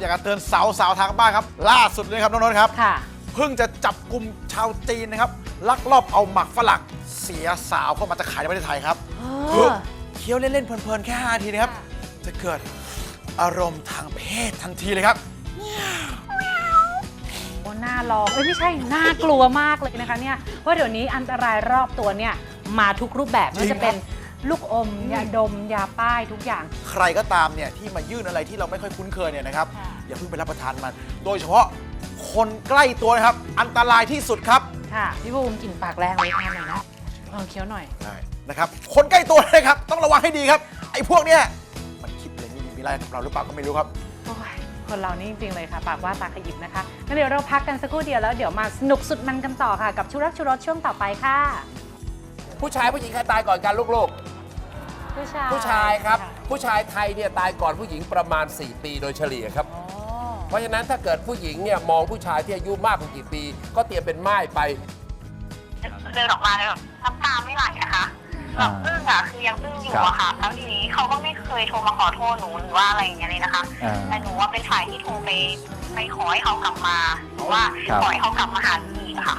อยากจะเตือนสาวสาวๆทางบ้านครับ ล่าสุดเลยครับน้องนนท์ครับค่ะ เพิ่งจะจับกลุ่มชาวจีนนะครับลักลอบเอาหมักฝรั่งเสียสาวเข้ามาจะขายในประเทศไทยครับเอเฮ้ยอเคี้ยวเล่นๆเพลินๆแค่5นาทีนะครับ จะเกิดอารมณ์ทางเพศทันทีเลยครับ โอ้น่าลองเอ้ยไม่ใช่น่ากลัวมากเลยนะคะเนี่ยเพราะเดี๋ยวนี้อันตรายรอบตัวเนี่ยมาทุกรูปแบบไม่ว่าจะเป็น ลูกอมยาดมยาป้ายทุกอย่าง ใครก็ตามเนี่ยที่มายื่นอะไรที่เราไม่ค่อยคุ้นเคยเนี่ยนะครับค่ะ อย่าเพิ่งไปรับประทานมัน โดยเฉพาะคนใกล้ตัวนะครับ อันตรายที่สุดครับค่ะ พี่บูมกลิ่นปากแรงเลยทานหน่อยนะลองเคี้ยวหน่อยได้นะครับ คนใกล้ตัวนะครับ ต้องระวังให้ดีครับ ไอ้พวกเนี้ยมันคิดอะไรนี่มีอะไรกับเราหรือเปล่าก็ไม่รู้ครับ โอ้ยคนเรานี่จริง ๆ เลยค่ะ ปากว่าตาขยิบนะคะงั้นเดี๋ยวเราพักกันสักครู่เดียวแล้วเดี๋ยวมาสนุกสุดมันกันต่อค่ะ กับชูรักชูรสช่วงต่อไปค่ะ ผู้ชายผู้หญิงใครตายก่อนกันลูกผู้ชายๆ ผู้ชายครับผู้ชายไทยเนี่ยตายก่อนผู้หญิงประมาณ 4 ปีโดยเฉลี่ยครับ อ๋อเพราะฉะนั้นถ้าเกิดผู้หญิงเนี่ยมองผู้ชายที่อายุมากกว่ากี่ปี ก็เตรียมเป็นม่ายไป เดินออกมาแล้วแบบน้ำตาไม่ไหลนะคะแบบอึ้งอะคือยังอึ้งอยู่อะค่ะแล้วทีนี้เขาก็ไม่เคยโทรมาขอโทษหนูหรือว่าอะไรอย่างเงี้ยเลยนะคะ อ่า แต่หนูว่าเป็นฝ่ายที่โทรไปไปขอให้เขากลับมาหรือว่าครับ ขอให้เขากลับมาหาหนูอีกอะค่ะ